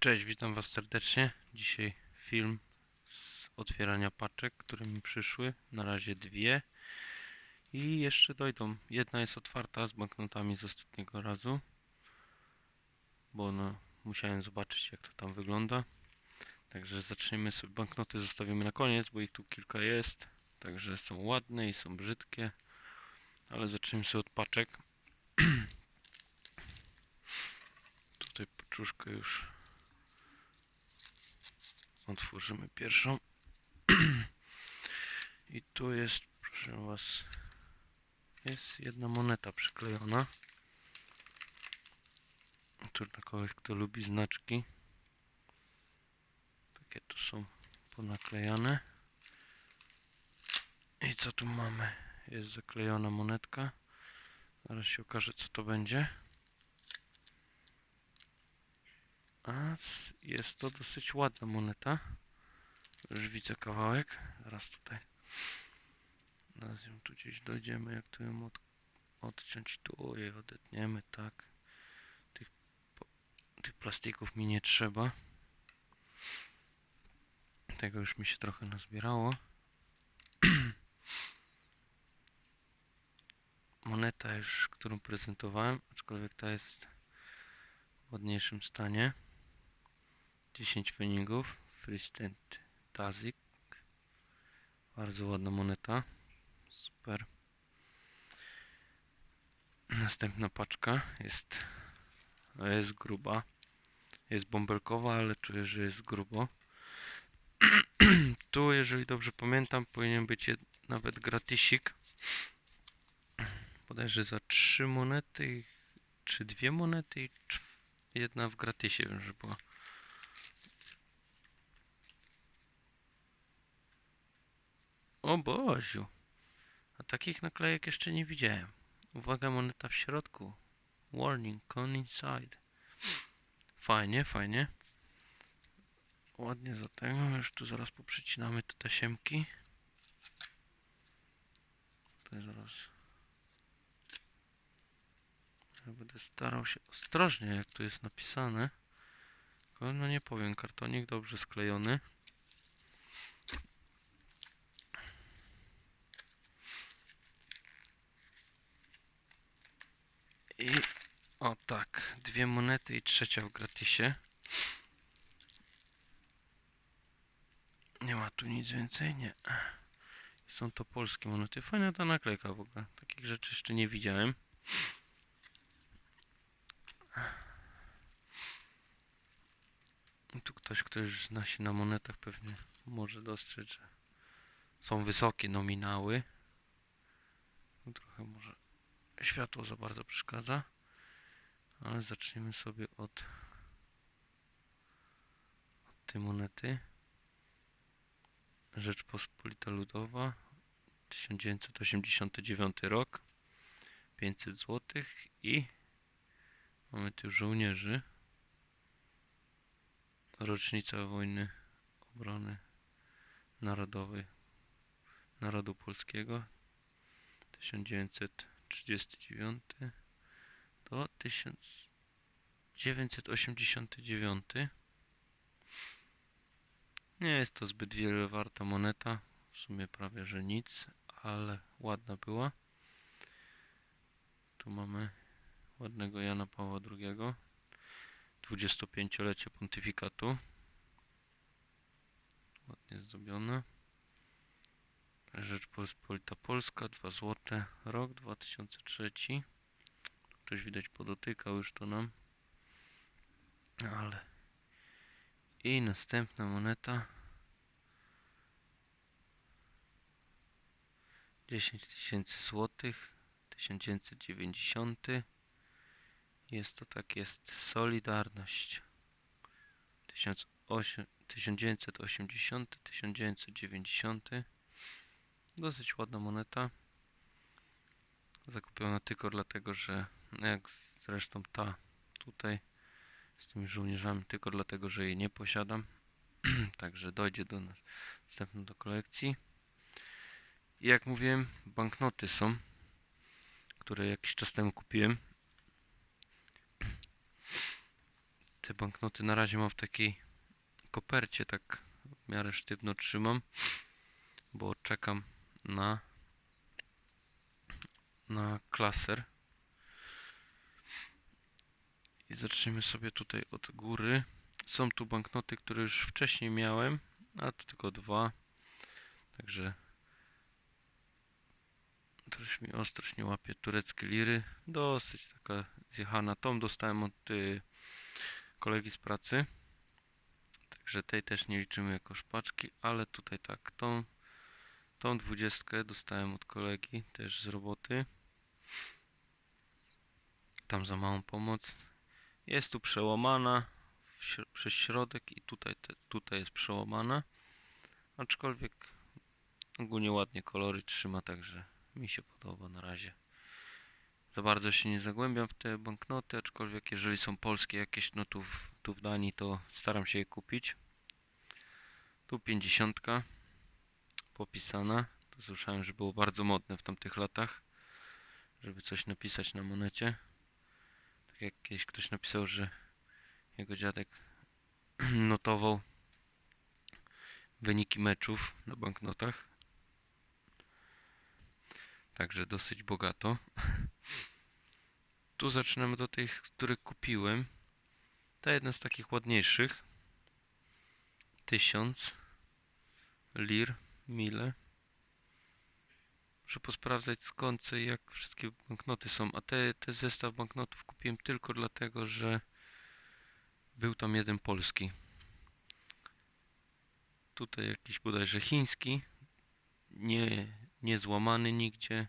Cześć, witam Was serdecznie. Dzisiaj film z otwierania paczek, które mi przyszły. Na razie dwie. I jeszcze dojdą. Jedna jest otwarta z banknotami z ostatniego razu. Bo no, musiałem zobaczyć jak to tam wygląda. Także zaczniemy sobie. Banknoty zostawimy na koniec, bo ich tu kilka jest. Także są ładne i są brzydkie. Ale zaczniemy sobie od paczek. Tutaj paczuszkę już Otworzymy pierwszą. I tu jest, proszę was, jest jedna moneta przyklejona. Tu dla kogoś, kto lubi znaczki. Takie tu są ponaklejane. I co tu mamy? Jest zaklejona monetka. Zaraz się okaże, co to będzie. Jest to dosyć ładna moneta. Już widzę kawałek. Zaraz tutaj. Zaraz ją tu gdzieś dojdziemy, jak tu ją od, odciąć. Tu jej odetniemy, tak. Tych, po, tych plastików mi nie trzeba. Tego już mi się trochę nazbierało. Moneta już, którą prezentowałem, aczkolwiek ta jest w ładniejszym stanie. 10 fenigów. Freestand Tazik. Bardzo ładna moneta. Super. Następna paczka jest, jest gruba. Jest bąbelkowa, ale czuję, że jest grubo. tu, jeżeli dobrze pamiętam, powinien być nawet gratisik. Bodajże za 3 monety, czy dwie monety i jedna w gratisie, wiem, że była. O Boziu. A takich naklejek jeszcze nie widziałem. Uwaga, moneta w środku. Warning, con inside. Fajnie, fajnie. Ładnie za tego. Już tu zaraz poprzecinamy te tasiemki. Tutaj zaraz. Ja będę starał się ostrożnie, jak tu jest napisane. No nie powiem, kartonik dobrze sklejony. I o tak, dwie monety i trzecia w gratisie. Nie ma tu nic więcej, nie. Są to polskie monety. Fajna ta naklejka w ogóle. Takich rzeczy jeszcze nie widziałem. I Tu ktoś, kto już zna się na monetach pewnie może dostrzec, że są wysokie nominały. Tu Trochę może światło za bardzo przeszkadza. Ale zaczniemy sobie od, od tej monety. Rzeczpospolita Ludowa 1989 rok 500 zł i mamy tu żołnierzy rocznica wojny obrony narodowej narodu polskiego 1939 do 1989. Nie jest to zbyt wiele warta moneta, w sumie prawie że nic, ale ładna była. Tu mamy ładnego Jana Pawła II, 25-lecie pontyfikatu. Ładnie zdobione. Rzeczpospolita Polska, 2 złote, rok 2003. Ktoś widać podotykał już to nam. Ale. I następna moneta. 10 tysięcy złotych. 1990. Jest to tak, jest Solidarność. 1800 1980, 1990. Dosyć ładna moneta. Zakupiona tylko dlatego, że jak zresztą ta tutaj z tymi żołnierzami, tylko dlatego, że jej nie posiadam. Także dojdzie do nas następno do kolekcji. I jak mówiłem, banknoty są, które jakiś czas temu kupiłem. Te banknoty na razie mam w takiej kopercie, tak w miarę sztywno trzymam, bo czekam na na klaser. I zaczniemy sobie tutaj od góry. Są tu banknoty, które już wcześniej miałem, a to tylko dwa. Także troszkę mi ostrość nie łapie. Tureckie liry. Dosyć taka zjechana. Tą dostałem od y, kolegi z pracy. Także tej też nie liczymy jako szpaczki, ale tutaj tak, tą, tą dwudziestkę dostałem od kolegi też z roboty. Tam za małą pomoc. Jest tu przełamana przez środek i tutaj, te, tutaj jest przełamana. Aczkolwiek ogólnie ładnie kolory trzyma, także mi się podoba na razie. Za bardzo się nie zagłębiam w te banknoty, aczkolwiek jeżeli są polskie jakieś, no tu w, tu w Danii, to staram się je kupić. Tu 50 popisana. To słyszałem, że było bardzo modne w tamtych latach, żeby coś napisać na monecie. Tak jak kiedyś ktoś napisał, że jego dziadek notował wyniki meczów na banknotach. Także dosyć bogato. Tu zaczynamy do tych, których kupiłem. Ta jedna z takich ładniejszych. 1000 lir, mile. Muszę posprawdzać skąd co jak wszystkie banknoty są. A te, te zestaw banknotów kupiłem tylko dlatego, że był tam jeden polski. Tutaj jakiś bodajże chiński. Nie, nie złamany nigdzie.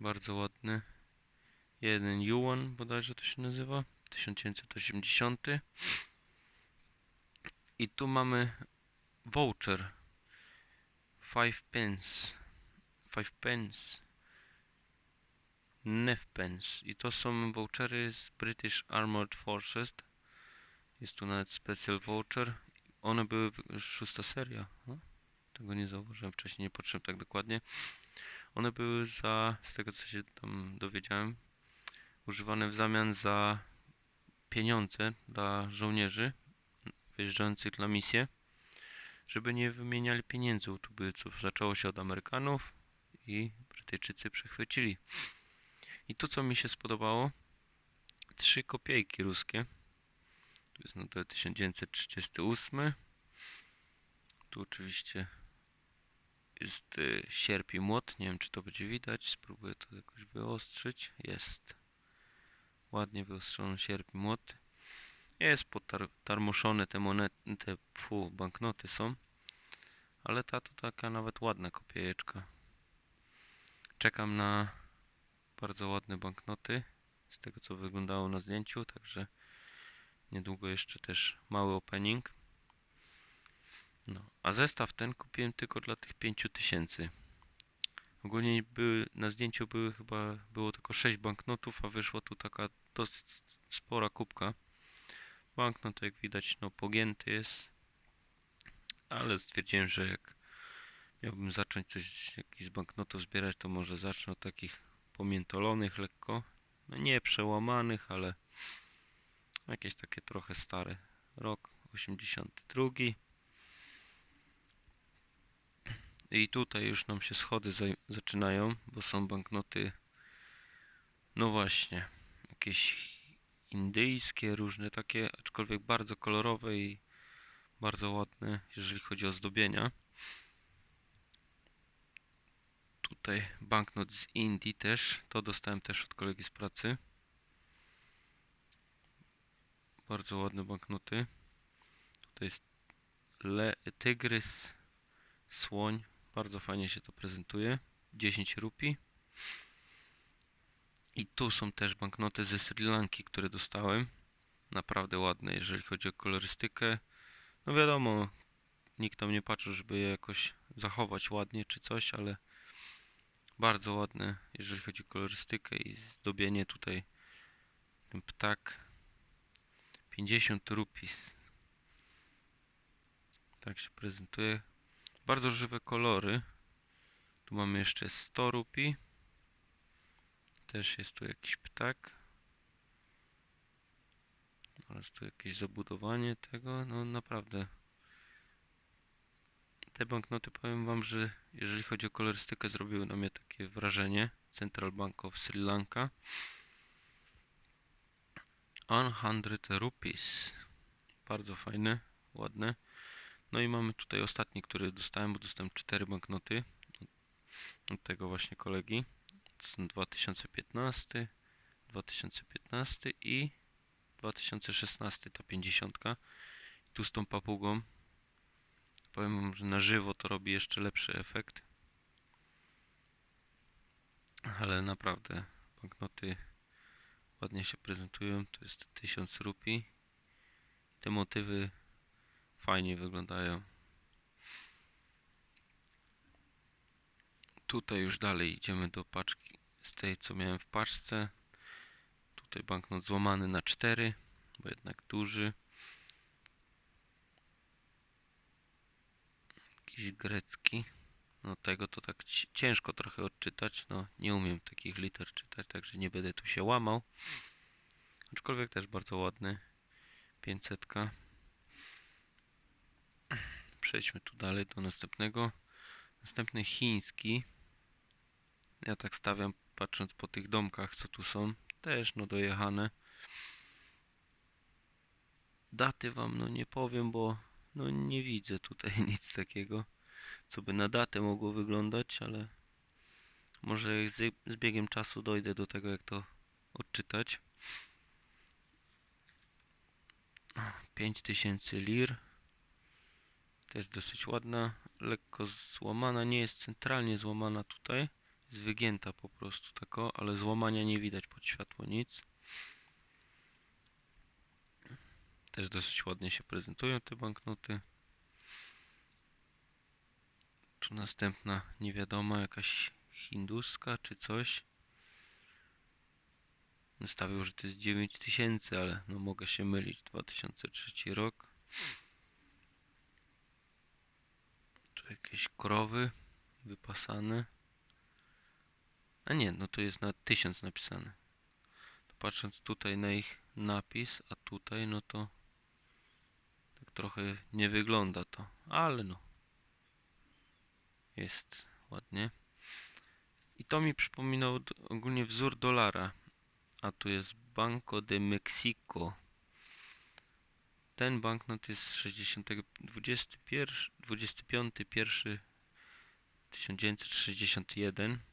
Bardzo ładny. Jeden yuan bodajże to się nazywa. 1980. I tu mamy voucher. 5 pence. 5 pence. 9 pence. I to są vouchery z British Armored Forces. Jest tu nawet special voucher. One były szósta seria. No, tego nie zauważyłem wcześniej, nie patrzyłem tak dokładnie. One były za, z tego co się tam dowiedziałem, używane w zamian za pieniądze dla żołnierzy wyjeżdżających na misję, żeby nie wymieniali pieniędzy u tubylców. Zaczęło się od Amerykanów i Brytyjczycy przechwycili. I tu co mi się spodobało, trzy kopiejki ruskie. Tu jest no to 1938. Tu oczywiście jest y, sierp i młot. Nie wiem czy to będzie widać. Spróbuję to jakoś wyostrzyć. Jest. Ładnie wyostrzony sierp i młot. Jest potarmoszone te monety, te fu, banknoty są. Ale ta to taka nawet ładna kopiejeczka. Czekam na bardzo ładne banknoty. Z tego co wyglądało na zdjęciu, także niedługo jeszcze też mały opening. No, a zestaw ten kupiłem tylko dla tych 5000. Ogólnie były, na zdjęciu były chyba było tylko 6 banknotów, a wyszła tu taka dosyć spora kubka. Banknot jak widać no pogięty jest. Ale stwierdziłem, że jak miałbym zacząć coś jakiś z banknotów zbierać, to może zacznę od takich pomiętolonych lekko. No nie przełamanych, ale jakieś takie trochę stare. Rok 82. I tutaj już nam się schody zaczynają, bo są banknoty, no właśnie, jakieś indyjskie, różne takie, aczkolwiek bardzo kolorowe i bardzo ładne, jeżeli chodzi o zdobienia. Tutaj banknot z Indii też, to dostałem też od kolegi z pracy. Bardzo ładne banknoty. Tutaj jest le, tygrys, słoń, bardzo fajnie się to prezentuje. 10 rupii. I tu są też banknoty ze Sri Lanki, które dostałem. Naprawdę ładne, jeżeli chodzi o kolorystykę. No wiadomo, nikt tam nie patrzył, żeby je jakoś zachować ładnie czy coś, ale bardzo ładne, jeżeli chodzi o kolorystykę i zdobienie tutaj. Ten ptak 50 rupis. Tak się prezentuje. Bardzo żywe kolory. Tu mamy jeszcze 100 rupii. Też jest tu jakiś ptak. Oraz tu jakieś zabudowanie tego, no naprawdę. Te banknoty powiem wam, że jeżeli chodzi o kolorystykę zrobiły na mnie takie wrażenie. Central Bank of Sri Lanka. 100 rupees. Bardzo fajne, ładne. No i mamy tutaj ostatni, który dostałem, bo dostałem cztery banknoty od tego właśnie kolegi. To są 2015, 2015 i 2016 ta 50. Tu z tą papugą. Powiem wam, że na żywo to robi jeszcze lepszy efekt. Ale naprawdę banknoty ładnie się prezentują. To jest 1000 rupii. Te motywy fajnie wyglądają. Tutaj już dalej idziemy do paczki z tej co miałem w paczce. Tutaj banknot złamany na 4, bo jednak duży. Jakiś grecki. No tego to tak ci- ciężko trochę odczytać. No nie umiem takich liter czytać, także nie będę tu się łamał. Aczkolwiek też bardzo ładny. 500. Przejdźmy tu dalej do następnego. Następny chiński. Ja tak stawiam patrząc po tych domkach co tu są. Też no dojechane. Daty wam no nie powiem, bo no nie widzę tutaj nic takiego, co by na datę mogło wyglądać, ale może z, z biegiem czasu dojdę do tego, jak to odczytać. 5000 lir. To jest dosyć ładna, lekko złamana, nie jest centralnie złamana tutaj. Jest wygięta po prostu tako, ale złamania nie widać pod światło nic. Też dosyć ładnie się prezentują te banknoty. Tu następna niewiadoma, jakaś hinduska czy coś. Nastawił, że to jest 9000, ale no mogę się mylić. 2003 rok. Tu jakieś krowy wypasane. A nie, no to jest na 1000 napisane. Patrząc tutaj na ich napis, a tutaj no to tak trochę nie wygląda to, ale no jest ładnie. I to mi przypominał ogólnie wzór dolara. A tu jest Banco de Mexico. Ten banknot jest z 60, 21, 25, 1 1961.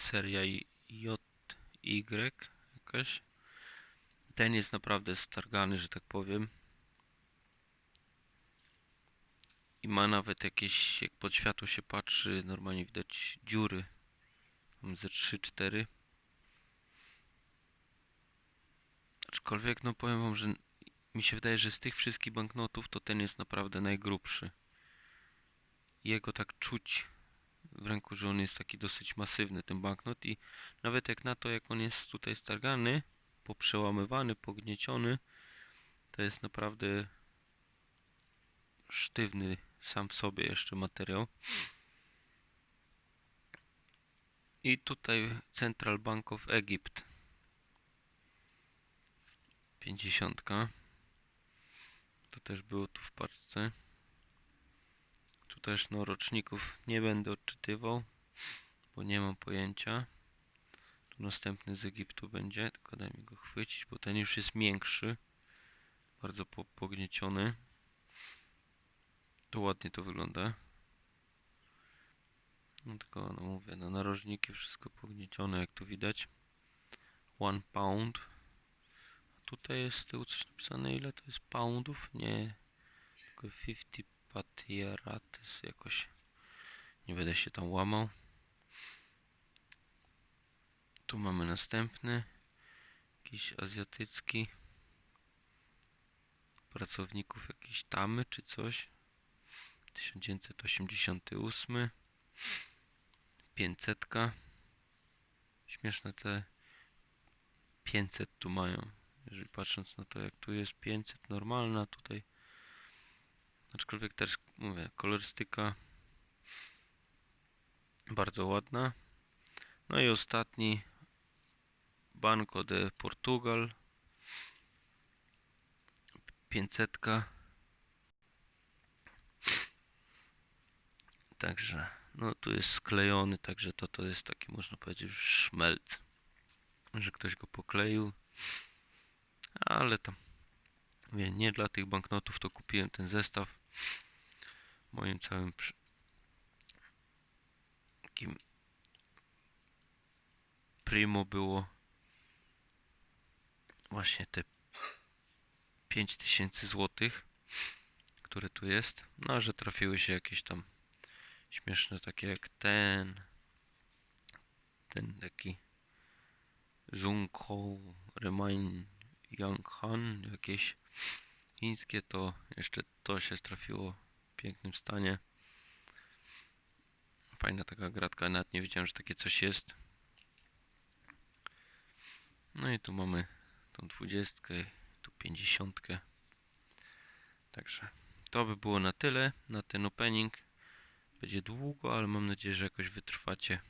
Seria JY jakaś. Ten jest naprawdę stargany, że tak powiem. I ma nawet jakieś, jak pod światło się patrzy, normalnie widać dziury. Mam ze 3-4. Aczkolwiek, no powiem wam, że mi się wydaje, że z tych wszystkich banknotów to ten jest naprawdę najgrubszy. Jego tak czuć w ręku, że on jest taki dosyć masywny, ten banknot. I nawet jak na to, jak on jest tutaj stargany, poprzełamywany, pognieciony, to jest naprawdę sztywny sam w sobie jeszcze materiał. I tutaj Central Bank of Egypt. 50. To też było tu w paczce. Też no roczników nie będę odczytywał, bo nie mam pojęcia. Tu następny z Egiptu będzie, tylko daj mi go chwycić, bo ten już jest miększy. Bardzo po pognieciony. To ładnie to wygląda. No tylko, no mówię, no narożniki wszystko pogniecione, jak tu widać. One pound. Tutaj jest z tyłu coś napisane, ile to jest poundów? Nie. Tylko 50 patierates jakoś. Nie będę się tam łamał. Tu mamy następny. Jakiś azjatycki. Pracowników jakiejś tamy czy coś. 1988. 500. Śmieszne te 500 tu mają. Jeżeli patrząc na to, jak tu jest 500 normalna, tutaj. Aczkolwiek też mówię, kolorystyka bardzo ładna. No i ostatni Banco de Portugal. 500. Także, no tu jest sklejony, także to to jest taki, można powiedzieć, już szmelc. Że ktoś go pokleił. Ale tam, nie dla tych banknotów to kupiłem ten zestaw. Moim całym takim primo było właśnie te 5000 złotych, które tu jest. No, że trafiły się jakieś tam śmieszne, takie jak ten, ten taki Zunko Remain Young Han, jakieś chińskie, to jeszcze to się trafiło w pięknym stanie. Fajna taka gratka, nawet nie wiedziałem, że takie coś jest. No i tu mamy tą dwudziestkę, tu pięćdziesiątkę. Także to by było na tyle, na ten opening. Będzie długo, ale mam nadzieję, że jakoś wytrwacie.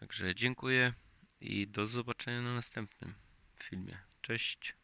Także dziękuję i do zobaczenia na następnym filmie. Cześć!